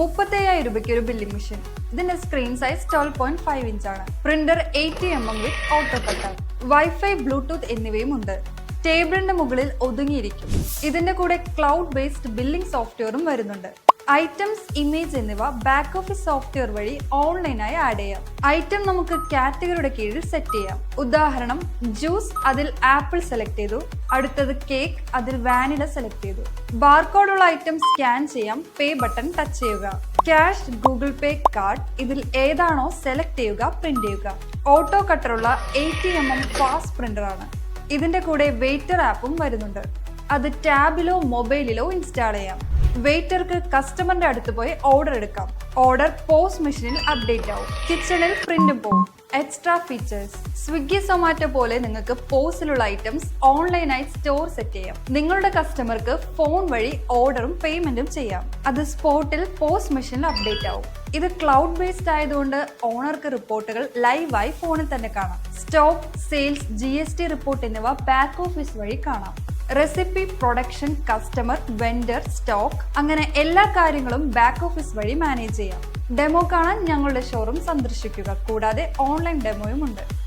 മുപ്പത്തയ്യായിരം രൂപയ്ക്ക് ഒരു ബില്ലിംഗ് മെഷീൻ ഇതിന്റെ screen size twelve point five inch ആണ്. Printer eighty M M with auto cutter WiFi Bluetooth എന്നിവയും ഉണ്ട്. ടേബിളിന്റെ മുകളിൽ ഒതുങ്ങിയിരിക്കും. ഇതിന്റെ കൂടെ ക്ലൗഡ് ബേസ്ഡ് ബില്ലിംഗ് സോഫ്റ്റ്വെയറും വരുന്നുണ്ട്. ഐറ്റംസ് ഇമേജ് എന്നിവ ബാക്ക് ഓഫീസ് സോഫ്റ്റ്വെയർ വഴി ഓൺലൈനായി ആഡ് ചെയ്യാം. ഐറ്റം നമുക്ക് കാറ്റഗറിയുടെ കീഴിൽ സെറ്റ് ചെയ്യാം. ഉദാഹരണം ജ്യൂസ് അതിൽ ആപ്പിൾ സെലക്ട് ചെയ്തു. അടുത്തത് കേക്ക് അതിൽ വാനില സെലക്ട് ചെയ്തു. ബാർകോഡുള്ള ഐറ്റം സ്കാൻ ചെയ്യാം. പേ ബട്ടൺ ടച്ച് ചെയ്യുക. ക്യാഷ് ഗൂഗിൾ പേ കാർഡ് ഇതിൽ ഏതാണോ സെലക്ട് ചെയ്യുക പ്രിന്റ് ചെയ്യുക. ഓട്ടോ കട്ടറുള്ള എയ്റ്റി എം എം ഫാസ്റ്റ് പ്രിന്ററാണ് ഇതിന്റെ കൂടെ വെയിറ്റർ ആപ്പും വരുന്നുണ്ട്. അത് ടാബിലോ മൊബൈലിലോ ഇൻസ്റ്റാൾ ചെയ്യാം. വെയിറ്റർക്ക് കസ്റ്റമറിന്റെ അടുത്ത് പോയി ഓർഡർ എടുക്കാം. ഓർഡർ പോസ്റ്റ് മെഷീനിൽ അപ്ഡേറ്റ് ആവും. കിച്ചണിൽ പ്രിന്റും പോവും. എക്സ്ട്രാ ഫീച്ചേഴ്സ് സ്വിഗ്ഗി സൊമാറ്റോ പോലെ നിങ്ങൾക്ക് പോസ്റ്റിലുള്ള ഐറ്റംസ് ഓൺലൈനായി സ്റ്റോർ സെറ്റ് ചെയ്യാം. നിങ്ങളുടെ കസ്റ്റമർക്ക് ഫോൺ വഴി ഓർഡറും പേയ്മെന്റും ചെയ്യാം. അത് സ്പോട്ടിൽ പോസ്റ്റ് മെഷീനിൽ അപ്ഡേറ്റ് ആവും. ഇത് ക്ലൗഡ് ബേസ്ഡ് ആയതുകൊണ്ട് ഓണർക്ക് റിപ്പോർട്ടുകൾ ലൈവായി ഫോണിൽ തന്നെ കാണാം. സ്റ്റോക്ക് സെയിൽസ് ജി റിപ്പോർട്ട് എന്നിവ ബാക്ക് ഓഫീസ് വഴി കാണാം. Recipe production customer vendor stock അങ്ങനെ എല്ലാ കാര്യങ്ങളും ബാക്ക് ഓഫീസ് വഴി മാനേജ് ചെയ്യാം. ഡെമോ കാണാൻ ഞങ്ങളുടെ ഷോറൂം സന്ദർശിക്കുക. കൂടാതെ ഓൺലൈൻ ഡെമോയും ഉണ്ട്.